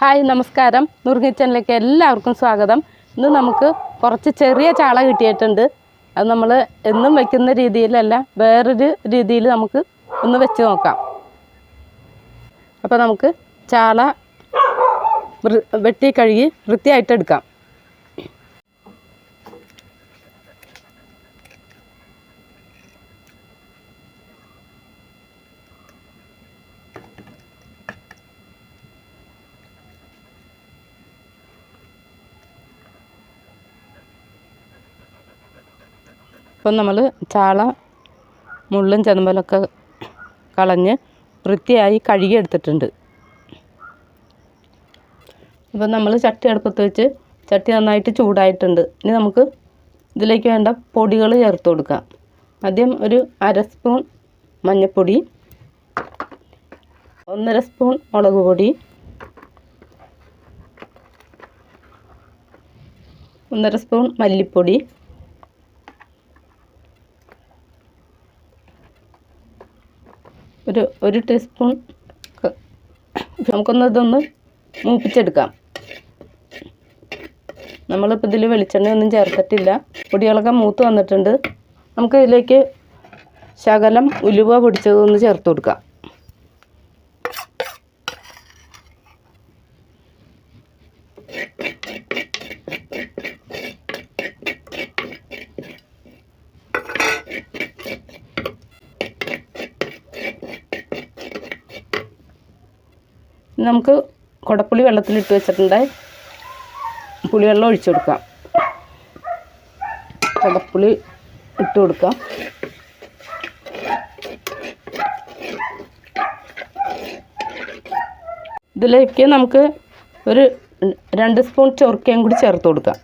Hi നമസ്കാരം. നുറുങ്ങിച്ചനിലേക്ക് എല്ലാവർക്കും സ്വാഗതം. ഇന്ന് നമുക്ക് കുറച്ച് ചെറിയ ചാള കിട്ടിയിട്ടുണ്ട്. അത് നമ്മൾ എന്നും വെക്കുന്ന രീതിയിലല്ല വേറൊരു രീതിയിൽ നമുക്ക് ഒന്ന് വെച്ച് നോക്കാം. അപ്പോൾ നമുക്ക് ചാള വെട്ടി കഴുകി വൃത്തിയായിട്ട് ഇപ്പം നമ്മൾ ചാള മുള്ളും ചെതമ്പലൊക്കെ കളഞ്ഞ് വൃത്തിയായി കഴുകിയെടുത്തിട്ടുണ്ട്. ഇപ്പം നമ്മൾ ചട്ടി അടുപ്പത്ത് വെച്ച് ചട്ടി നന്നായിട്ട് ചൂടായിട്ടുണ്ട്. ഇനി നമുക്ക് ഇതിലേക്ക് വേണ്ട പൊടികൾ ചേർത്ത് കൊടുക്കാം. ആദ്യം ഒരു അര സ്പൂൺ മഞ്ഞൾപ്പൊടി ഒന്നര സ്പൂൺ മുളക് പൊടി ഒന്നര സ്പൂൺ മല്ലിപ്പൊടി ഒരു ഒരു ടീസ്പൂൺ നമുക്കൊന്ന് ഇതൊന്ന് മൂപ്പിച്ചെടുക്കാം. നമ്മളിപ്പോൾ ഇതിൽ വെളിച്ചെണ്ണയൊന്നും ചേർത്തിട്ടില്ല. പൊടികളൊക്കെ മൂത്ത് വന്നിട്ടുണ്ട്. നമുക്ക് ഇതിലേക്ക് ശകലം ഉലുവ പൊടിച്ചതൊന്ന് ചേർത്ത് കൊടുക്കാം. നമുക്ക് കുടപ്പുളി വെള്ളത്തിലിട്ട് വെച്ചിട്ടുണ്ട്. പുളിവെള്ളം ഒഴിച്ചു കൊടുക്കാം. കുടപ്പുളി ഇട്ട് കൊടുക്കാം. ഇതിലേക്ക് നമുക്ക് ഒരു രണ്ട് സ്പൂൺ ചൊറുക്കയും കൂടി ചേർത്ത് കൊടുക്കാം.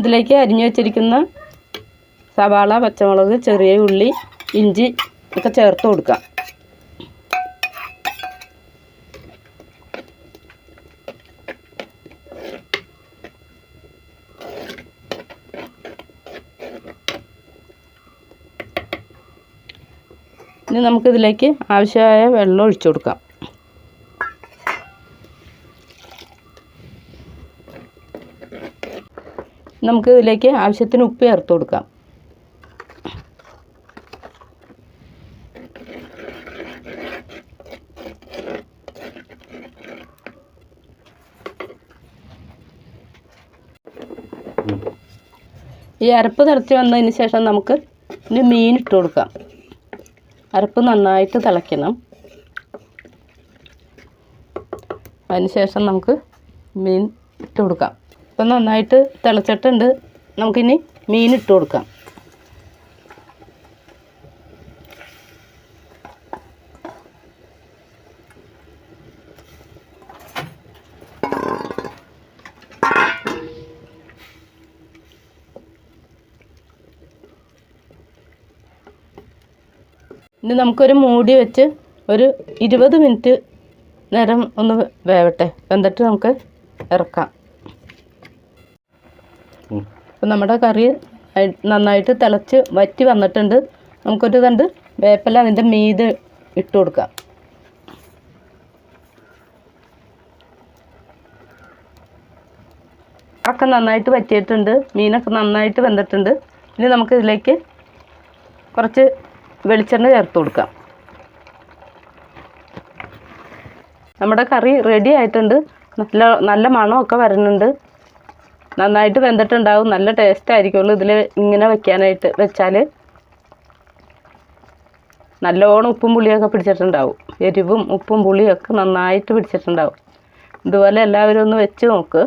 ഇതിലേക്ക് അരിഞ്ഞു വെച്ചിരിക്കുന്ന സവാള പച്ചമുളക് ചെറിയ ഉള്ളി ഇഞ്ചി ഒക്കെ ചേർത്ത് കൊടുക്കാം ഇനി നമുക്കിതിലേക്ക് ആവശ്യമായ വെള്ളം ഒഴിച്ചു കൊടുക്കാം. നമുക്ക് ഇതിലേക്ക് ആവശ്യത്തിന് ഉപ്പ് ചേർത്ത് കൊടുക്കാം. ഈ അരപ്പ് തിളച്ച് വന്നതിന് ശേഷം നമുക്ക് ഇനി മീൻ ഇട്ട് കൊടുക്കാം. അരപ്പ് നന്നായിട്ട് തിളയ്ക്കണം. അതിന് ശേഷം നമുക്ക് മീൻ ഇട്ട് കൊടുക്കാം. ഇപ്പം നന്നായിട്ട് തിളച്ചിട്ടുണ്ട്. നമുക്കിനി മീൻ ഇട്ട് കൊടുക്കാം. ഇനി നമുക്കൊരു മൂടി വെച്ച് ഒരു ഇരുപത് മിനിറ്റ് നേരം ഒന്ന് വേവട്ടെ. എന്നിട്ട് നമുക്ക് ഇറക്കാം. അപ്പം നമ്മുടെ കറി നന്നായിട്ട് തിളച്ച് വറ്റി വന്നിട്ടുണ്ട്. നമുക്കൊരു തണ്ട് വേപ്പല അതിന്റെ മീത് ഇട്ട് കൊടുക്കാം. ഒക്കെ നന്നായിട്ട് വറ്റിയിട്ടുണ്ട്. മീനൊക്കെ നന്നായിട്ട് വെന്തിട്ടുണ്ട്. ഇനി നമുക്ക് ഇതിലേക്ക് കുറച്ച് വെളിച്ചെണ്ണ ചേർത്ത് കൊടുക്കാം. നമ്മുടെ കറി റെഡി ആയിട്ടുണ്ട്. നല്ല നല്ല മണമൊക്കെ വരുന്നുണ്ട്. നന്നായിട്ട് വെന്തിട്ടുണ്ടാവും. നല്ല ടേസ്റ്റ് ആയിരിക്കുള്ളൂ ഇതിൽ ഇങ്ങനെ വെക്കാനായിട്ട്. വെച്ചാൽ നല്ലോണം ഉപ്പും പുളിയൊക്കെ പിടിച്ചിട്ടുണ്ടാവും. എരിവും ഉപ്പും പുളിയൊക്കെ നന്നായിട്ട് പിടിച്ചിട്ടുണ്ടാവും. ഇതുപോലെ എല്ലാവരും ഒന്ന് വെച്ച് നോക്ക്.